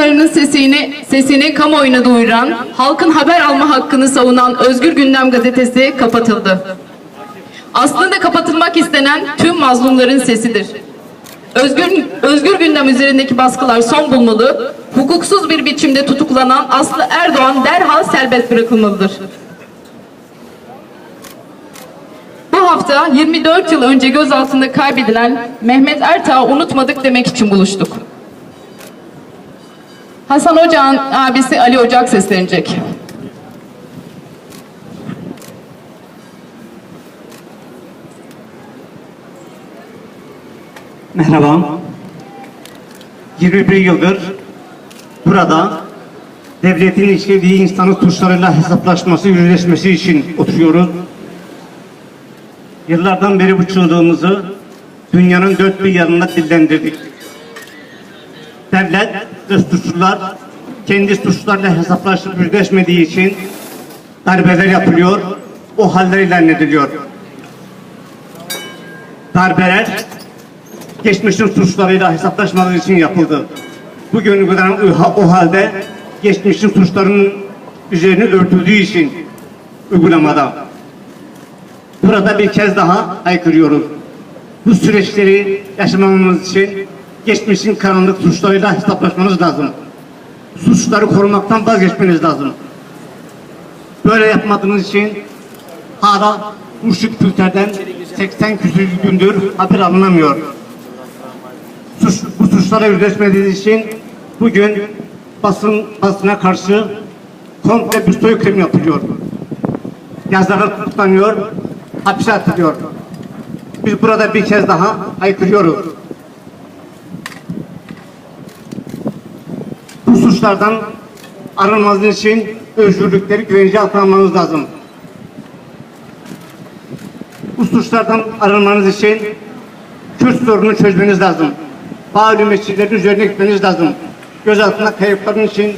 sorunlarının sesini sesini kamuoyuna duyuran, halkın haber alma hakkını savunan Özgür Gündem gazetesi kapatıldı. Aslında kapatılmak istenen tüm mazlumların sesidir. Özgür, Özgür Gündem üzerindeki baskılar son bulmalı, hukuksuz bir biçimde tutuklanan Aslı Erdoğan derhal serbest bırakılmalıdır. Bu hafta 24 yıl önce gözaltında kaybedilen Mehmet Ertağ'ı unutmadık demek için buluştuk. Hasan Ocak'ın abisi Ali Ocak seslenecek. Merhaba. 21 yıldır burada devletin işlediği insanın suçlarıyla hesaplaşması, yüzleşmesi için oturuyoruz. Yıllardan beri bu çığlığımızı dünyanın dört bir yanına dillendirdik. Devlet ve suçlular kendi suçlarla hesaplaşıp yüzleşmediği için darbeler yapılıyor, o haller ilan ediliyor. Darbeler geçmişin suçlarıyla hesaplaşmaları için yapıldı. Bugün o halde geçmişin suçlarının üzerine örtüldüğü için uygulamada. Burada bir kez daha haykırıyoruz. Bu süreçleri yaşamamamız için geçmişin karanlık suçlarıyla hesaplaşmanız lazım. Suçları korumaktan vazgeçmeniz lazım. Böyle yapmadığınız için hala Murşit Külter'den 80 küsur gündür haber alınamıyor suç, bu suçlara yüzleşmediğiniz için bugün basın basına karşı komple bir soykırım yapılıyor. Yazarlar tutuklanıyor, hapse atılıyor. Biz burada bir kez daha haykırıyoruz. Bu suçlardan arınmanız için özgürlükleri güvence altına almanız lazım. Bu suçlardan arınmanız için Kürt sorununu çözmeniz lazım. Bağlı mescidlerin üzerine gitmeniz lazım. Gözaltında kayıpların için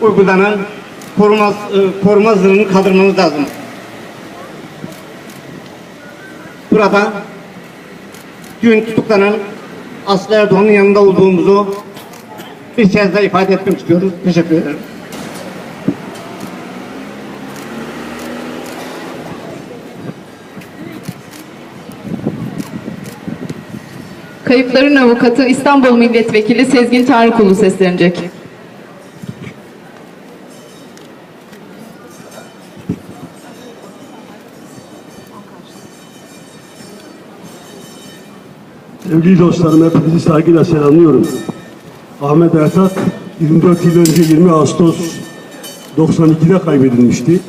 uygulanan koruma, e, koruma zırhını kaldırmanız lazım. Burada dün tutuklanan Aslı Erdoğan'ın yanında olduğumuzu bir kez daha ifade etmek istiyoruz. Teşekkür ederim. Kayıpların avukatı İstanbul Milletvekili Sezgin Tanrıkulu seslenecek. Sevgili dostlarım hepinizi saygıyla selamlıyorum. Ahmet Ertak 24 yıl önce 20 Ağustos 92'de kaybedilmişti.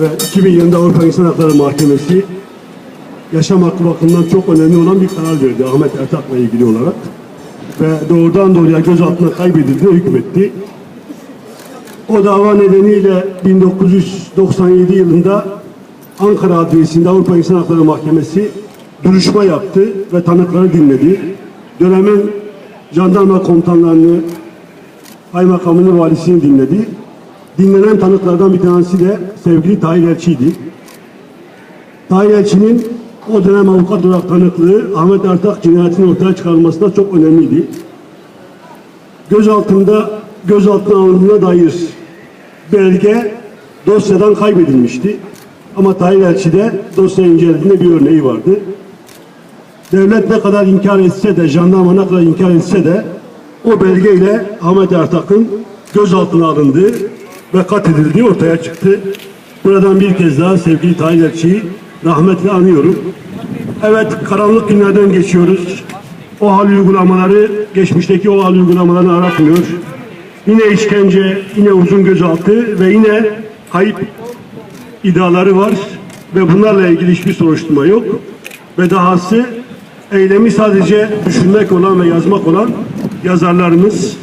Ve 2000 yılında Avrupa İnsan Hakları Mahkemesi yaşam hakkı bakımından çok önemli olan bir karar verdi Ahmet Ertak'la ilgili olarak. Ve doğrudan doğruya gözaltına kaybedildi, hükmetti. O dava nedeniyle 1997 yılında Ankara Adliyesi'nde Avrupa İnsan Hakları Mahkemesi duruşma yaptı ve tanıkları dinledi. Dönemin jandarma komutanlarını, kaymakamını, valisini dinledi. Dinlenen tanıklardan bir tanesi de sevgili Tahir Elçi'ydi. Tahir Elçi'nin o dönem avukat olarak tanıklığı Ahmet Ertak cinayetinin ortaya çıkarılmasında çok önemliydi. Gözaltında gözaltına alındığına dair belge dosyadan kaybedilmişti. Ama Tahir Elçi de dosya incelediğinde bir örneği vardı. Devlet ne kadar inkar etse de, jandarma ne kadar inkar etse de o belgeyle Ahmet Ertak'ın gözaltına alındığı ve katledildiği ortaya çıktı. Buradan bir kez daha sevgili Tahir Elçi'yi rahmetle anıyorum. Evet karanlık günlerden geçiyoruz. O hal uygulamaları geçmişteki o hal uygulamalarını aratmıyor. Yine işkence, yine uzun gözaltı ve yine kayıp iddiaları var ve bunlarla ilgili hiçbir soruşturma yok. Ve dahası eylemi sadece düşünmek olan ve yazmak olan yazarlarımız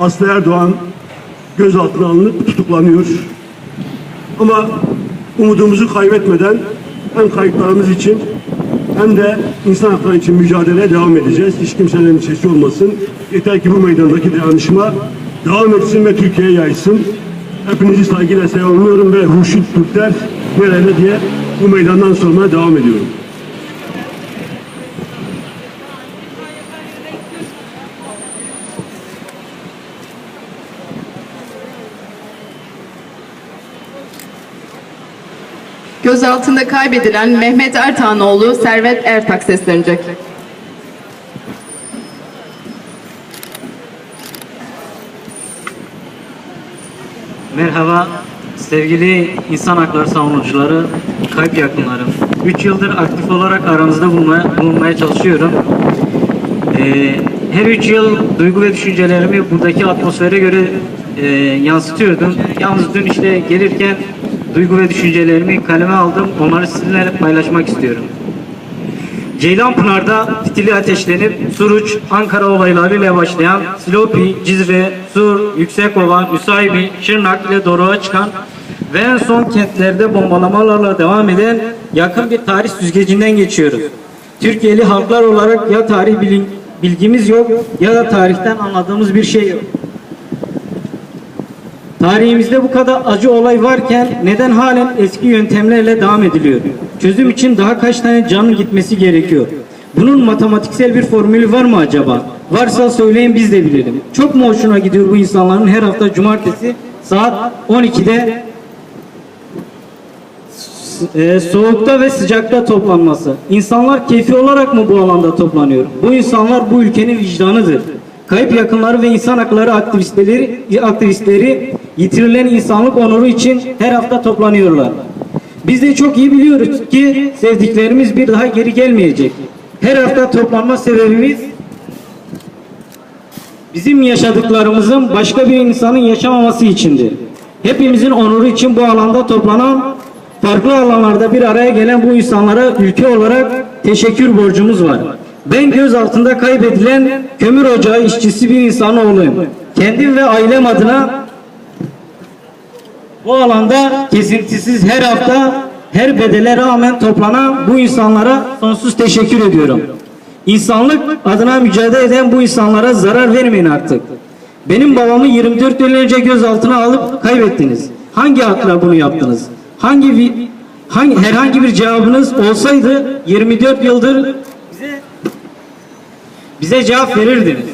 Aslı Erdoğan gözaltına alınıp tutuklanıyor. Ama umudumuzu kaybetmeden hem kayıplarımız için hem de insan hakları için mücadeleye devam edeceğiz. Hiç kimsenin sesi olmasın. Yeter ki bu meydandaki dayanışma devam etsin ve Türkiye'ye yaysın. Hepinizi saygıyla selamlıyorum ve Hurşit Türkler nerede diye bu meydandan sormaya devam ediyorum. Gözaltında kaybedilen Mehmet Ertan oğlu Servet Ertak seslenecek. Merhaba sevgili insan hakları savunucuları, kalp yakınlarım. 3 yıldır aktif olarak aranızda bulunmaya, bulunmaya çalışıyorum. Ee, her 3 yıl duygu ve düşüncelerimi buradaki atmosfere göre e, yansıtıyordum. Yalnız dün işte gelirken duygu ve düşüncelerimi kaleme aldım. Onları sizinle paylaşmak istiyorum. Ceylanpınar'da fitili ateşlenip Suruç, Ankara olaylarıyla başlayan Silopi, Cizre, Sur, Yüksekova, Müsaibi, Şırnak ile Doruk'a çıkan ve en son kentlerde bombalamalarla devam eden yakın bir tarih süzgecinden geçiyoruz. Türkiye'li halklar olarak ya tarih bilgimiz yok ya da tarihten anladığımız bir şey yok. Tarihimizde bu kadar acı olay varken neden halen eski yöntemlerle devam ediliyor? Çözüm için daha kaç tane canın gitmesi gerekiyor? Bunun matematiksel bir formülü var mı acaba? Varsa söyleyin biz de bilelim. Çok mu hoşuna gidiyor bu insanların her hafta cumartesi saat 12'de e, soğukta ve sıcakta toplanması. İnsanlar keyfi olarak mı bu alanda toplanıyor? Bu insanlar bu ülkenin vicdanıdır. Kayıp yakınları ve insan hakları aktivistleri, aktivistleri yitirilen insanlık onuru için her hafta toplanıyorlar. Biz de çok iyi biliyoruz ki sevdiklerimiz bir daha geri gelmeyecek. Her hafta toplanma sebebimiz bizim yaşadıklarımızın başka bir insanın yaşamaması içindir. Hepimizin onuru için bu alanda toplanan farklı alanlarda bir araya gelen bu insanlara ülke olarak teşekkür borcumuz var. Ben göz altında kaybedilen kömür ocağı işçisi bir insan oğluyum. Kendim ve ailem adına bu alanda kesintisiz her hafta her bedele rağmen toplanan bu insanlara sonsuz teşekkür ediyorum. İnsanlık adına mücadele eden bu insanlara zarar vermeyin artık. Benim babamı 24 yıl önce gözaltına alıp kaybettiniz. Hangi hakla bunu yaptınız? Hangi hangi herhangi bir cevabınız olsaydı 24 yıldır bize cevap verirdiniz.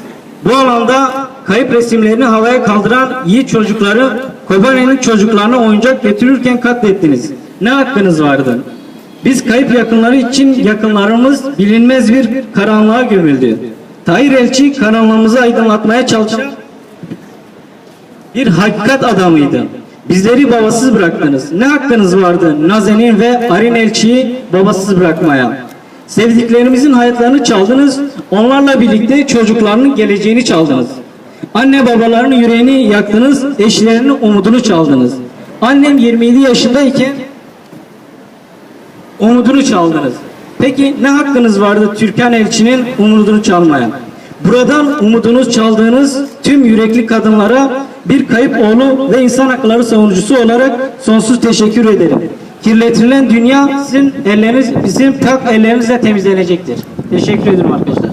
Bu alanda kayıp resimlerini havaya kaldıran iyi çocukları Kobane'nin çocuklarına oyuncak getirirken katlettiniz. Ne hakkınız vardı? Biz kayıp yakınları için yakınlarımız bilinmez bir karanlığa gömüldü. Tahir Elçi karanlığımızı aydınlatmaya çalışan bir hakikat adamıydı. Bizleri babasız bıraktınız. Ne hakkınız vardı Nazen'in ve Arin Elçi'yi babasız bırakmaya? Sevdiklerimizin hayatlarını çaldınız. Onlarla birlikte çocuklarının geleceğini çaldınız. Anne babaların yüreğini yaktınız. Eşlerinin umudunu çaldınız. Annem 27 yaşındayken umudunu çaldınız. Peki ne hakkınız vardı Türkan Elçi'nin umudunu çalmaya? Buradan umudunuz çaldığınız tüm yürekli kadınlara bir kayıp oğlu ve insan hakları savunucusu olarak sonsuz teşekkür ederim. Kirletilen dünya sizin elleriniz, bizim tak ellerinizle temizlenecektir. Teşekkür ederim arkadaşlar.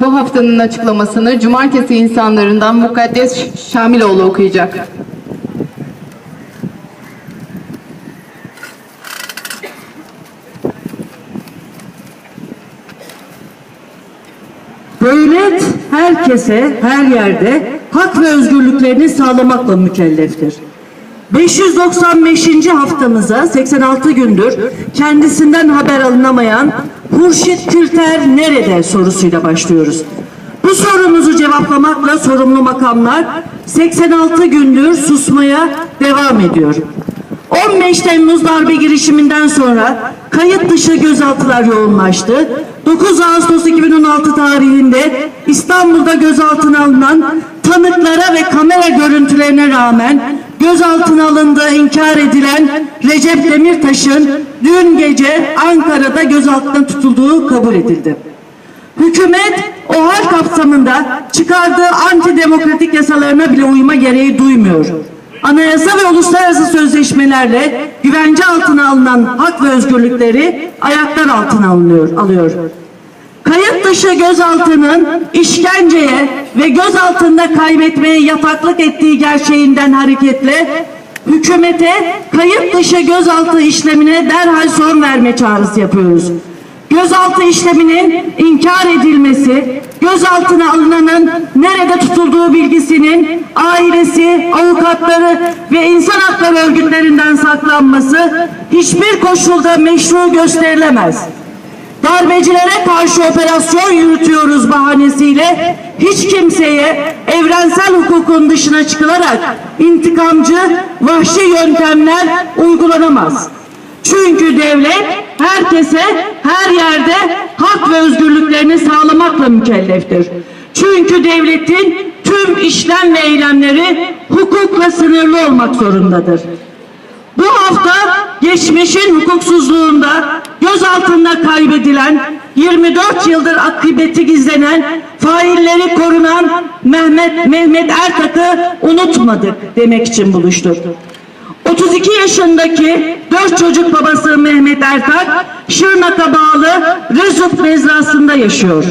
Bu haftanın açıklamasını Cumartesi insanlarından Mukaddes Şamiloğlu okuyacak. Devlet herkese, her yerde hak ve özgürlüklerini sağlamakla mükelleftir. 595. haftamıza 86 gündür kendisinden haber alınamayan Hurşit Külter nerede sorusuyla başlıyoruz. Bu sorumuzu cevaplamakla sorumlu makamlar 86 gündür susmaya devam ediyor. 15 Temmuz darbe girişiminden sonra kayıt dışı gözaltılar yoğunlaştı. 9 Ağustos 2016 tarihinde İstanbul'da gözaltına alınan tanıklara ve kamera görüntülerine rağmen gözaltına alındığı inkar edilen Recep Demirtaş'ın dün gece Ankara'da gözaltına tutulduğu kabul edildi. Hükümet o hal kapsamında çıkardığı antidemokratik yasalarına bile uyma gereği duymuyor. Anayasa ve uluslararası sözleşmelerle güvence altına alınan hak ve özgürlükleri ayaklar altına alınıyor, alıyor. Kayıt dışı gözaltının işkenceye ve gözaltında kaybetmeye yataklık ettiği gerçeğinden hareketle hükümete kayıt dışı gözaltı işlemine derhal son verme çağrısı yapıyoruz. Gözaltı işleminin inkar edilmesi, gözaltına alınanın nerede tutulduğu bilgisinin ailesi, avukatları ve insan hakları örgütlerinden saklanması hiçbir koşulda meşru gösterilemez. Darbecilere karşı operasyon yürütüyoruz bahanesiyle hiç kimseye evrensel hukukun dışına çıkılarak intikamcı, vahşi yöntemler uygulanamaz. Çünkü devlet herkese her yerde hak ve özgürlüklerini sağlamakla mükelleftir. Çünkü devletin tüm işlem ve eylemleri hukukla sınırlı olmak zorundadır. Bu hafta geçmişin hukuksuzluğunda gözaltında kaybedilen 24 yıldır akıbeti gizlenen failleri korunan Mehmet Mehmet Ertak'ı unutmadık demek için buluştuk. 32 yaşındaki dört çocuk babası Mehmet Ertak Şırnak'a bağlı Rezup mezrasında yaşıyor.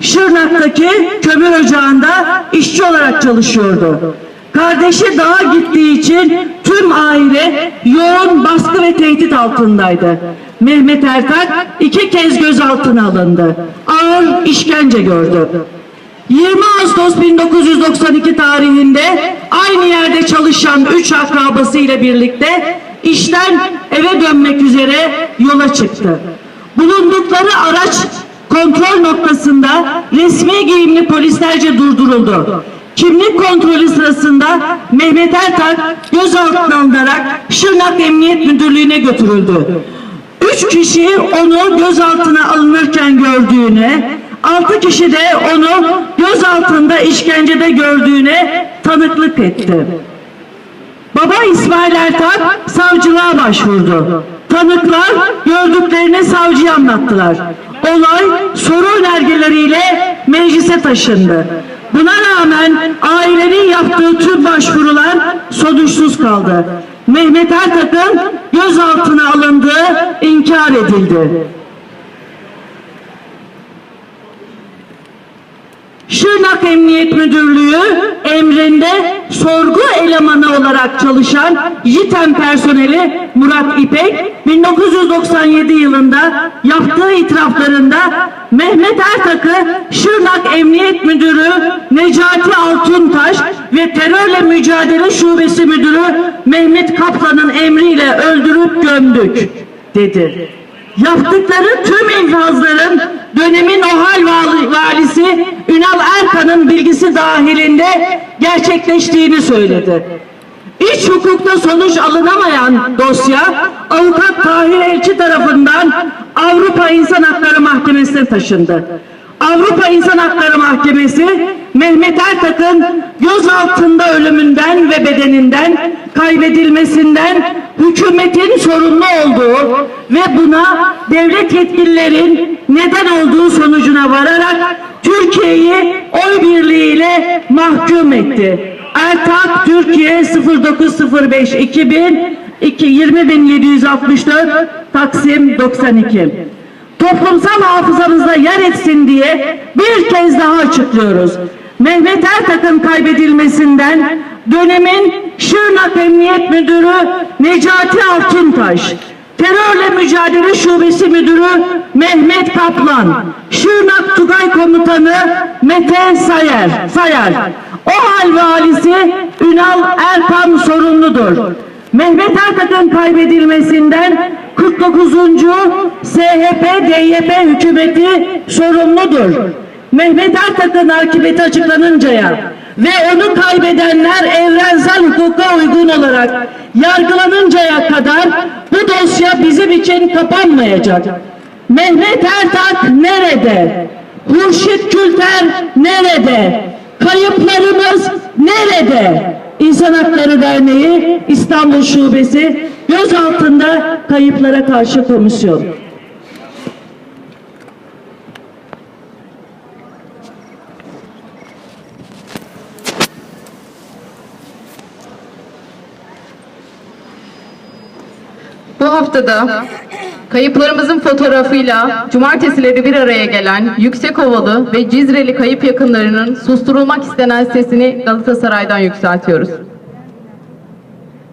Şırnak'taki kömür ocağında işçi olarak çalışıyordu. Kardeşi dağa gittiği için tüm aile yoğun baskı ve tehdit altındaydı. Mehmet Ertak iki kez gözaltına alındı. Ağır işkence gördü. 20 Ağustos 1992 tarihinde aynı yerde çalışan üç akrabası ile birlikte işten eve dönmek üzere yola çıktı. Bulundukları araç kontrol noktasında resmi giyimli polislerce durduruldu. Kimlik kontrolü sırasında Mehmet Ertak gözaltına alınarak Şırnak Emniyet Müdürlüğü'ne götürüldü. Üç kişi onu gözaltına alınırken gördüğüne, altı kişi de onu gözaltında işkencede gördüğüne tanıklık etti. Baba İsmail Ertak savcılığa başvurdu. Tanıklar gördüklerini savcıya anlattılar. Olay soru önergeleriyle meclise taşındı. Buna rağmen ailenin yaptığı tüm başvurular sonuçsuz kaldı. Mehmet Ertak'ın gözaltına alındığı inkar edildi. Şırnak Emniyet Müdürlüğü emrinde sorgu elemanı olarak çalışan JITEM personeli Murat İpek 1997 yılında yaptığı itiraflarında Mehmet Ertak'ı Şırnak Emniyet Müdürü Necati Altuntaş ve Terörle Mücadele Şubesi Müdürü Mehmet Kaplan'ın emriyle öldürüp gömdük dedi. Yaptıkları tüm infazların dönemin OHAL vali- valisi Ünal Erkan'ın bilgisi dahilinde gerçekleştiğini söyledi. İç hukukta sonuç alınamayan dosya avukat Tahir Elçi tarafından Avrupa İnsan Hakları Mahkemesi'ne taşındı. Avrupa İnsan Hakları Mahkemesi Mehmet Ertak'ın gözaltında ölümünden ve bedeninden kaybedilmesinden hükümetin sorumlu olduğu ve buna devlet yetkililerin neden olduğu sonucuna vararak Türkiye'yi oy birliğiyle mahkum etti. Ertak Türkiye 0905 2000 20764 Taksim 92 toplumsal hafızamızda yer etsin diye bir kez daha açıklıyoruz. Mehmet Ertak'ın kaybedilmesinden dönemin Şırnak Emniyet Müdürü Necati Altuntaş, Terörle Mücadele Şubesi Müdürü Mehmet Kaplan, Şırnak Tugay Komutanı Mete Sayer, Sayar, OHAL Valisi Ünal Erkan sorumludur. Mehmet Ertak'ın kaybedilmesinden 49. SHP DYP hükümeti sorumludur. Mehmet Ertak'ın akıbeti açıklanıncaya ve onu kaybedenler evrensel hukuka uygun olarak yargılanıncaya kadar bu dosya bizim için kapanmayacak. Mehmet Ertak nerede? Hurşit Külter nerede? Kayıplarımız nerede? İnsan Hakları Derneği İstanbul Şubesi gözaltında kayıplara karşı komisyon. Bu haftada kayıplarımızın fotoğrafıyla cumartesileri bir araya gelen Yüksekovalı ve Cizreli kayıp yakınlarının susturulmak istenen sesini Galatasaray'dan yükseltiyoruz.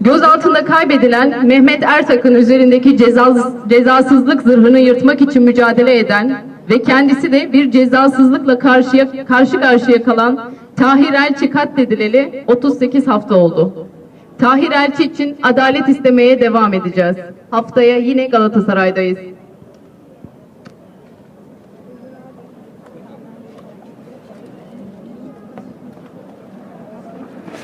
Gözaltında kaybedilen Mehmet Ertak'ın üzerindeki cezasız, cezasızlık zırhını yırtmak için mücadele eden ve kendisi de bir cezasızlıkla karşıya karşı karşıya kalan Tahir Elçi katledileli 38 hafta oldu. Tahir Elçi için adalet istemeye devam edeceğiz. Haftaya yine Galatasaray'dayız.